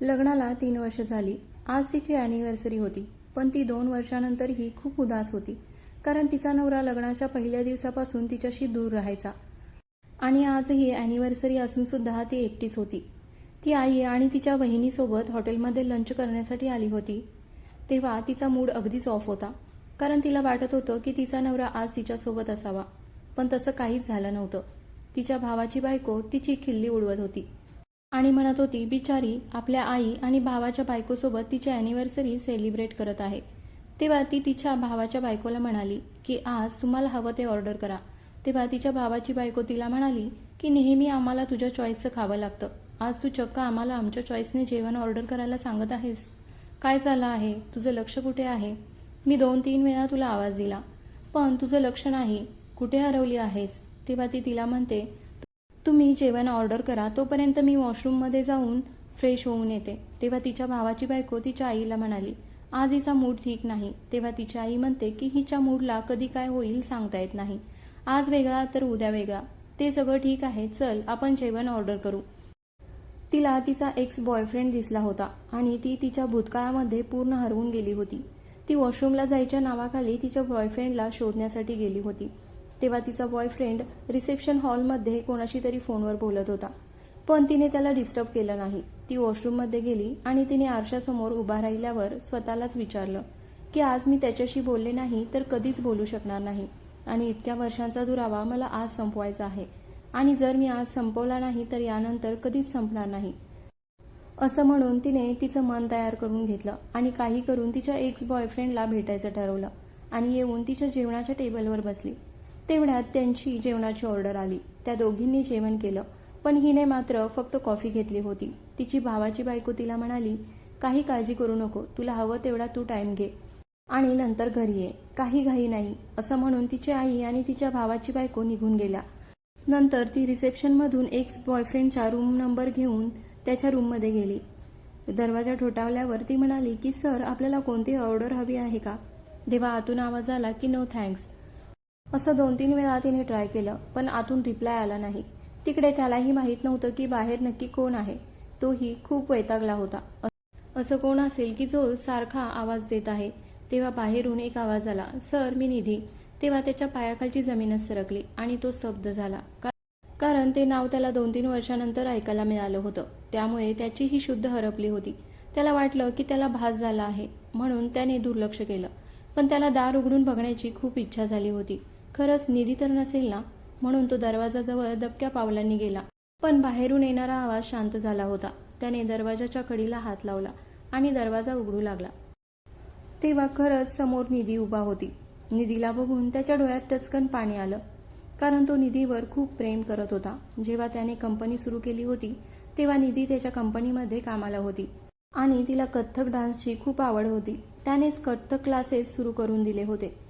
लग्नाला तीन वर्ष झाली. आज तिची अॅनिव्हर्सरी होती पण ती दोन वर्षानंतरही खूप उदास होती कारण तिचा नवरा लग्नाच्या पहिल्या दिवसापासून तिच्याशी दूर राहायचा. आणि आजही अॅनिव्हर्सरी असून सुद्धा ती एकटीच होती. ती आई आणि तिच्या बहिणीसोबत हॉटेलमध्ये लंच करण्यासाठी आली होती. तेव्हा तिचा मूड अगदीच ऑफ होता कारण तिला वाटत होतं की तिचा नवरा आज तिच्यासोबत असावा. पण तसं काहीच झालं नव्हतं. तिच्या भावाची बायको तिची खिल्ली उडवत होती. आणि म्हणत होती बिचारी आपल्या आई आणि भावाच्या बायकोसोबत तिची अॅनिव्हर्सरी सेलिब्रेट करत आहे. तेव्हा ती तिच्या भावाच्या बायकोला म्हणाली की आज तुम्हाला हवं ते ऑर्डर करा. तेव्हा तिच्या भावाची बायको तिला म्हणाली की नेहमी आम्हाला तुझ्या चॉईसचं खावं लागतं. आज तू चक्क आम्हाला आमच्या चॉईसने जेवण ऑर्डर करायला सांगत आहेस. काय झालं आहे? तुझं लक्ष कुठे आहे? मी दोन तीन वेळा तुला आवाज दिला. पण तुझं लक्ष नाही. कुठे हरवली आहेस? तेव्हा ती तिला म्हणते तुम्ही जेवण ऑर्डर करा तोपर्यंत मी वॉशरूममध्ये जाऊन फ्रेश होऊन येते. तेव्हा तिच्या भावाची बायको तिच्या आईला म्हणाली आज हिचा मूड ठीक नाही. तेव्हा तिची आई म्हणते की हिच्या मूडला कधी काय होईल सांगता येत नाही. आज वेगळा तर उद्या वेगळा. ते सगळं ठीक आहे चल आपण जेवण ऑर्डर करू. तिला तिचा एक्स बॉयफ्रेंड दिसला होता आणि ती तिच्या भूतकाळामध्ये पूर्ण हरवून गेली होती. ती वॉशरूमला जायच्या नावाखाली तिच्या बॉयफ्रेंडला शोधण्यासाठी गेली होती. तेव्हा तिचा बॉयफ्रेंड रिसेप्शन हॉलमध्ये कोणाशी तरी फोनवर बोलत होता. पण तिने त्याला डिस्टर्ब केलं नाही. ती वॉशरूममध्ये गेली आणि तिने आरशासमोर उभा राहिल्यावर स्वतःलाच विचारलं की आज मी त्याच्याशी बोलले नाही तर कधीच बोलू शकणार नाही. आणि इतक्या वर्षांचा दुरावा मला आज संपवायचा आहे. आणि जर मी आज संपवला नाही तर यानंतर कधीच संपणार नाही. असं म्हणून तिने तिचं मन तयार करून घेतलं आणि काही करून तिच्या एक्स बॉयफ्रेंडला भेटायचं ठरवलं आणि येऊन तिच्या जेवणाच्या टेबलवर बसली. तेवढ्यात त्यांची जेवणाची ऑर्डर आली. त्या दोघींनी जेवण केलं. पण हिने मात्र फक्त कॉफी घेतली होती. तिची भावाची बायको तिला म्हणाली काही काळजी करू नको. तुला हवं तेवढा तू टाइम घे. आणि नंतर घरी ये. काही घाई नाही. असं म्हणून तिची आई आणि तिच्या भावाची बायको निघून गेल्या. नंतर ती रिसेप्शनमधून एक्स बॉयफ्रेंडचा रूम नंबर घेऊन त्याच्या रूममध्ये गेली. दरवाजा ठोठावल्यावर ती म्हणाली की सर आपल्याला कोणती ऑर्डर हवी आहे का? देवा आतून आवाज आला की नो थँक्स असं दोन तीन वेळा तिने ट्राय केलं पण आतून रिप्लाय आला नाही. तिकडे त्यालाही माहीत नव्हतं की बाहेर नक्की कोण आहे. तोही खूप वैतागला होता. असं कोण असेल की जो सारखा आवाज देत आहे. तेव्हा बाहेरून एक आवाज आला सर मी निधी. तेव्हा त्याच्या पायाखालची जमीनच सरकली आणि तो स्तब्ध झाला. का- कारण ते नाव त्याला दोन तीन वर्षानंतर ऐकायला मिळालं होतं. त्यामुळे त्याची ही शुद्ध हरपली होती. त्याला वाटलं की त्याला भास झाला आहे म्हणून त्याने दुर्लक्ष केलं. पण त्याला दार उघडून बघण्याची खूप इच्छा झाली होती. खरंच निधी तर नसेल ना? म्हणून तो दरवाजाजवळ दबक्या पावलांनी गेला. पण बाहेरून येणारा आवाज शांत झाला होता. त्याने दरवाजाच्या कडीला हात लावला आणि दरवाजा उघडू लागला. तेव्हा खरंच समोर निधी उभा होती. निधीला बघून त्याच्या डोळ्यात टचकन पाणी आलं. कारण तो निधीवर खूप प्रेम करत होता. जेव्हा त्याने कंपनी सुरू केली होती तेव्हा निधी त्याच्या कंपनीमध्ये कामाला होती. आणि तिला कथ्थक डान्सची खूप आवड होती. त्यानेच कथ्थक क्लासेस सुरू करून दिले होते.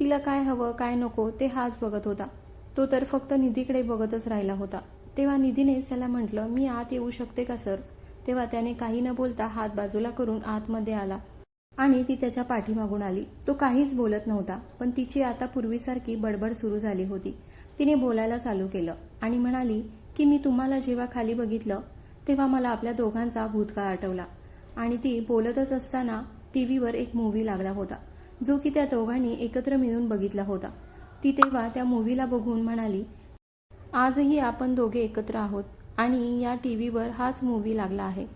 तिला काय हवं काय नको ते हाच बघत होता. तो तर फक्त निधीकडे बघतच राहिला होता. तेव्हा निधीनेच त्याला म्हटलं मी आत येऊ शकते का सर? तेव्हा त्याने काही न बोलता हात बाजूला करून आतमध्ये आला आणि ती त्याच्या पाठीमागून आली. तो काहीच बोलत नव्हता पण तिची आता पूर्वीसारखी बडबड सुरू झाली होती. तिने बोलायला चालू केलं आणि म्हणाली की मी तुम्हाला जेव्हा खाली बघितलं तेव्हा मला आपल्या दोघांचा भूतकाळ आठवला. आणि ती बोलतच असताना टीव्हीवर एक मूव्ही लागला होता. जो की त्या दोघांनी एकत्र मिळून बघितला होता. ती तेव्हा त्या मूव्हीला बघून म्हणाली आजही आपण दोघे एकत्र आहोत आणि या टीव्हीवर हाच मूव्ही लागला आहे.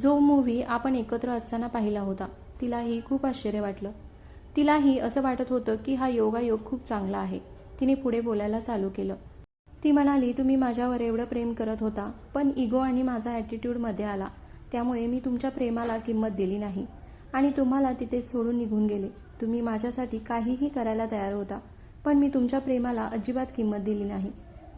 जो मूव्ही आपण एकत्र असताना पाहिला होता तिलाही खूप आश्चर्य वाटलं. तिलाही असं वाटत होतं की हा योगायोग खूप चांगला आहे. तिने पुढे बोलायला चालू केलं. ती म्हणाली तुम्ही माझ्यावर एवढं प्रेम करत होता पण इगो आणि माझा ॲटिट्यूडमध्ये आला. त्यामुळे मी तुमच्या प्रेमाला किंमत दिली नाही आणि तुम्हाला तिथे सोडून निघून गेले. तुम्ही माझ्यासाठी काहीही करायला तयार होता पण मी तुमच्या प्रेमाला अजिबात किंमत दिली नाही.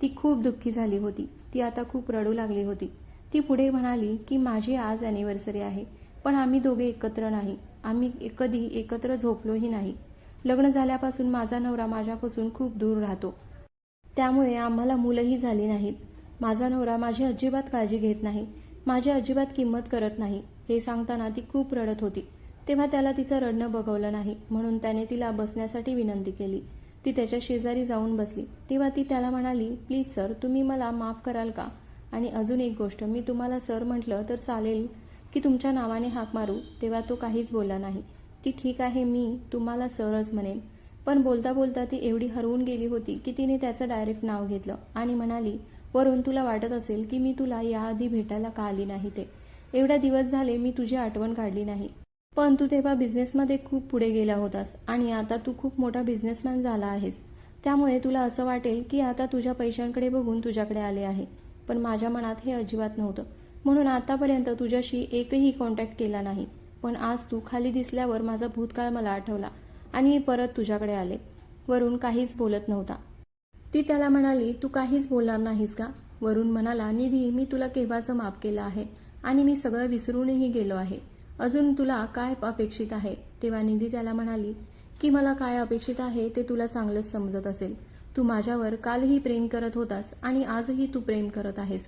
ती खूप दुःखी झाली होती. ती आता खूप रडू लागली होती. ती पुढे म्हणाली की माझी आज अॅनिव्हर्सरी आहे पण आम्ही दोघे एकत्र नाही. आम्ही कधी एकत्र झोपलोही नाही. लग्न झाल्यापासून माझा नवरा माझ्यापासून खूप दूर राहतो. त्यामुळे आम्हाला मुलंही झाली नाहीत. माझा नवरा माझी अजिबात काळजी घेत नाही. माझी अजिबात किंमत करत नाही. हे सांगताना ती खूप रडत होती. तेव्हा त्याला तिचं रडणं बघवलं नाही म्हणून त्याने तिला बसण्यासाठी विनंती केली. ती त्याच्या शेजारी जाऊन बसली. तेव्हा ती त्याला म्हणाली प्लीज सर तुम्ही मला माफ कराल का? आणि अजून एक गोष्ट मी तुम्हाला सर म्हटलं तर चालेल की तुमच्या नावाने हाक मारू? तेव्हा तो काहीच बोलला नाही. ती ठीक आहे मी तुम्हाला सरच म्हणेन. पण बोलता बोलता ती एवढी हरवून गेली होती की तिने त्याचं डायरेक्ट नाव घेतलं आणि म्हणाली वरून तुला वाटत असेल की मी तुला याआधी भेटायला का आली नाही ते? एवढ्या दिवस झाले मी तुझी आठवण काढली नाही. पण तू तेव्हा बिझनेसमध्ये खूप पुढे गेला होतास आणि आता तू खूप मोठा बिझनेसमॅन झाला आहेस. त्यामुळे तुला असं वाटेल की आता तुझ्या पैशांकडे बघून तुझ्याकडे आले आहे. पण माझ्या मनात हे अजिबात नव्हतं. म्हणून आतापर्यंत तुझ्याशी एकही कॉन्टॅक्ट केला नाही. पण आज तू खाली दिसल्यावर माझा भूतकाळ मला आठवला आणि मी परत तुझ्याकडे आले. वरून काहीच बोलत नव्हता. ती त्याला म्हणाली तू काहीच बोलणार नाहीस का? वरून म्हणाला निधी मी तुला केव्हाचं माफ केलं आहे आणि मी सगळं विसरूनही गेलो आहे. अजून तुला काय अपेक्षित आहे? तेव्हा निधी त्याला म्हणाली की मला काय अपेक्षित आहे ते तुला चांगलंच समजत असेल. तू माझ्यावर कालही प्रेम करत होतास आणि आजही तू प्रेम करत आहेस.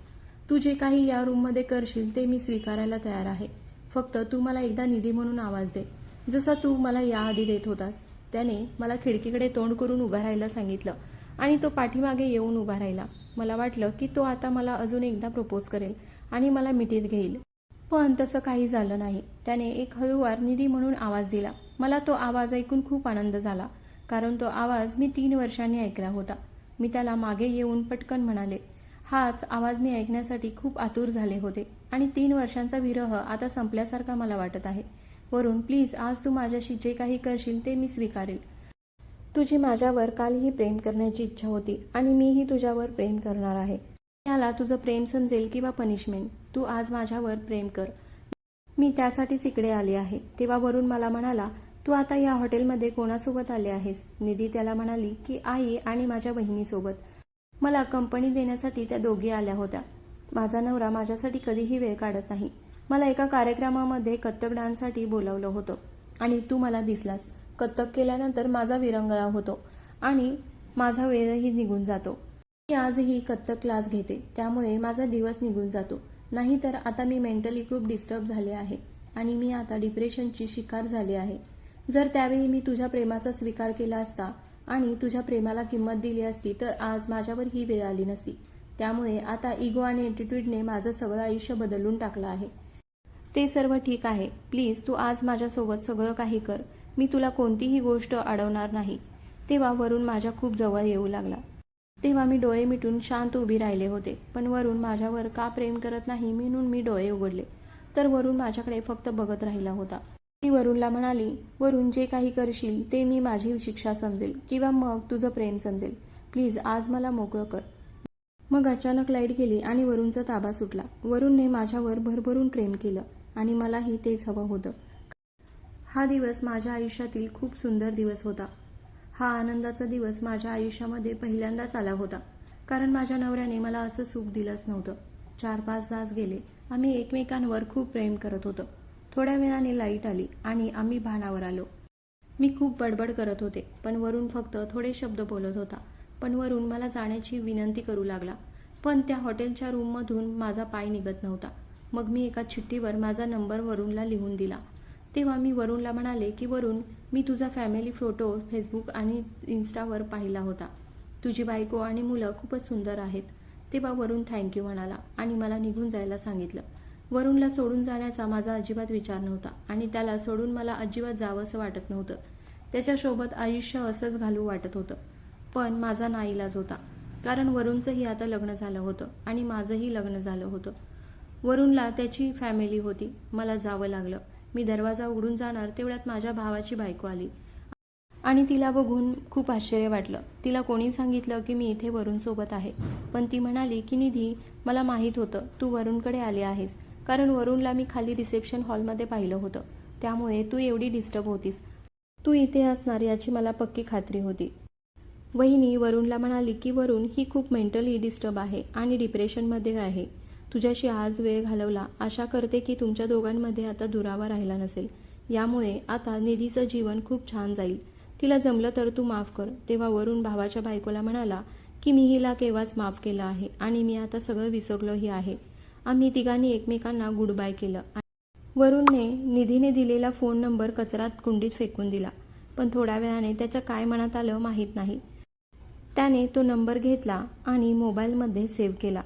तू जे काही या रूममध्ये करशील ते मी स्वीकारायला तयार आहे. फक्त तू मला एकदा निधी म्हणून आवाज दे. जसा तू मला याआधी देत होतास त्याने मला खिडकीकडे तोंड करून उभा राहायला सांगितलं आणि तो पाठीमागे येऊन उभा राहिला. मला वाटलं की तो आता मला अजून एकदा प्रपोज करेल आणि मला मिठीत घेईल. पण तसं काही झालं नाही. त्याने एक हळूवार निधी म्हणून आवाज दिला. मला तो आवाज ऐकून खूप आनंद झाला कारण तो आवाज मी तीन वर्षांनी ऐकला होता. मी त्याला मागे येऊन पटकन म्हणाले हाच आवाज मी ऐकण्यासाठी खूप आतुर झाले होते आणि तीन वर्षांचा विरह आता संपल्यासारखा मला वाटत आहे. वरून प्लीज आज तू माझ्याशी जे काही करशील ते मी स्वीकारेल. तुझी माझ्यावर कालही प्रेम करण्याची इच्छा होती आणि मीही तुझ्यावर प्रेम करणार आहे. याला तुझं प्रेम समजेल किंवा पनिशमेंट तू आज माझ्यावर प्रेम कर. मी त्यासाठीच इकडे आले आहे. तेव्हा वरून मला म्हणाला तू आता या हॉटेलमध्ये कोणासोबत आले आहेस? निधी त्याला म्हणाली की आई आणि माझ्या बहिणीसोबत. मला कंपनी देण्यासाठी त्या दोघी आल्या होत्या. माझा नवरा माझ्यासाठी कधीही वेळ काढत नाही. मला एका कार्यक्रमामध्ये कथ्थक डान्ससाठी बोलावलं होतं. आणि तू मला दिसलास. कथ्थक केल्यानंतर माझा विरंगळा होतो आणि माझा वेळही निघून जातो. मी आजही कथ्थक क्लास घेते. त्यामुळे माझा दिवस निघून जातो. नाहीतर आता मी मेंटली खूप डिस्टर्ब झाले आहे आणि मी आता डिप्रेशनची शिकार झाले आहे. जर त्यावेळी मी तुझ्या प्रेमाचा स्वीकार केला असता आणि तुझ्या प्रेमाला किंमत दिली असती तर आज माझ्यावर ही वेळ आली नसती. त्यामुळे आता इगो आणि ॲटिट्यूडने माझं सगळं आयुष्य बदलून टाकलं आहे. ते सर्व ठीक आहे. प्लीज तू आज माझ्यासोबत सगळं काही कर. मी तुला कोणतीही गोष्ट अडवणार नाही. तेव्हा वरून माझ्या खूप जवळ येऊ लागला. तेव्हा मी डोळे मिटून शांत उभी राहिले होते. पण वरून माझ्यावर का प्रेम करत नाही म्हणून मी डोळे उघडले. तर वरून माझ्याकडे फक्त बघत राहिला होता. ती वरूणला म्हणाली वरून जे काही करशील ते मी माझी शिक्षा समजेल किंवा मग तुझं प्रेम समजेल. प्लीज आज मला मोकळं कर. मग अचानक लाइट गेली आणि वरूणचा ताबा सुटला. वरूणने माझ्यावर भरभरून प्रेम केलं आणि मलाही तेच हवं होतं. हा दिवस माझ्या आयुष्यातील खूप सुंदर दिवस होता. हा आनंदाचा दिवस माझ्या आयुष्यामध्ये पहिल्यांदाच आला होता. कारण माझ्या नवऱ्याने मला असं सुख दिलंच नव्हतं. चार पाच तास गेले. आम्ही एकमेकांवर खूप प्रेम करत होतो. थोड्या वेळाने लाइट आली आणि आम्ही भानावर आलो. मी खूप बडबड करत होते पण वरून फक्त थोडे शब्द बोलत होता. पण वरून मला जाण्याची विनंती करू लागला. पण त्या हॉटेलच्या रूममधून माझा पाय निघत नव्हता. मग मी एका चिठ्ठीवर माझा नंबर वरूनला लिहून दिला. तेव्हा मी वरुणला म्हणाले की वरून मी तुझा फॅमिली फोटो फेसबुक आणि इन्स्टावर पाहिला होता. तुझी बायको आणि मुलं खूपच सुंदर आहेत. तेव्हा वरून थँक्यू म्हणाला आणि मला निघून जायला सांगितलं. वरुणला सोडून जाण्याचा माझा अजिबात विचार नव्हता आणि त्याला सोडून मला अजिबात जावंसं वाटत नव्हतं. त्याच्यासोबत आयुष्य असंच घालू वाटत होतं. पण माझा नाईलाज होता. कारण वरुणचंही आता लग्न झालं होतं आणि माझंही लग्न झालं होतं. वरुणला त्याची फॅमिली होती. मला जावं लागलं. मी दरवाजा उघडून जाणार तेवढ्यात माझ्या भावाची बायको आली. आणि तिला बघून खूप आश्चर्य वाटलं. तिला कोणी सांगितलं की मी इथे वरुण सोबत आहे. पण ती म्हणाली की निधी मला माहीत होतं तू वरुणकडे आले आहेस. कारण वरुणला मी खाली रिसेप्शन हॉलमध्ये पाहिलं होतं. त्यामुळे तू एवढी डिस्टर्ब होतीस. तू इथे असणार याची मला पक्की खात्री होती. वहिनी वरुणला म्हणाली की वरुण ही खूप मेंटली डिस्टर्ब आहे आणि डिप्रेशनमध्ये आहे. तुझ्याशी आज वेळ घालवला आशा करते की तुमच्या दोघांमध्ये आता दुरावा राहिला नसेल. यामुळे आता निधीचं जीवन खूप छान जाईल. तिला जमलं तर तू माफ कर. तेव्हा वरून भावाच्या बायकोला म्हणाला की मी हिला केव्हाच माफ केलं आहे आणि मी आता सगळं विसरलोही आहे. आम्ही तिघांनी एकमेकांना गुड बाय केलं. वरूनने निधीने दिलेला फोन नंबर कचरात कुंडीत फेकून दिला. पण थोड्या वेळाने त्याच्या काय मनात आलं माहीत नाही. त्याने तो नंबर घेतला आणि मोबाईलमध्ये सेव्ह केला.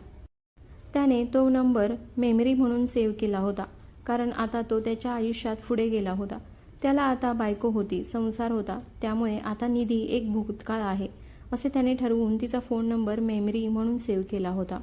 त्याने तो नंबर मेमरी म्हणून सेव्ह केला होता कारण आता तो त्याच्या आयुष्यात पुढे गेला होता. त्याला आता बायको होती संसार होता त्यामुळे आता निधी एक भूतकाळ आहे असे त्याने ठरवून तिचा फोन नंबर मेमरी म्हणून सेव्ह केला होता.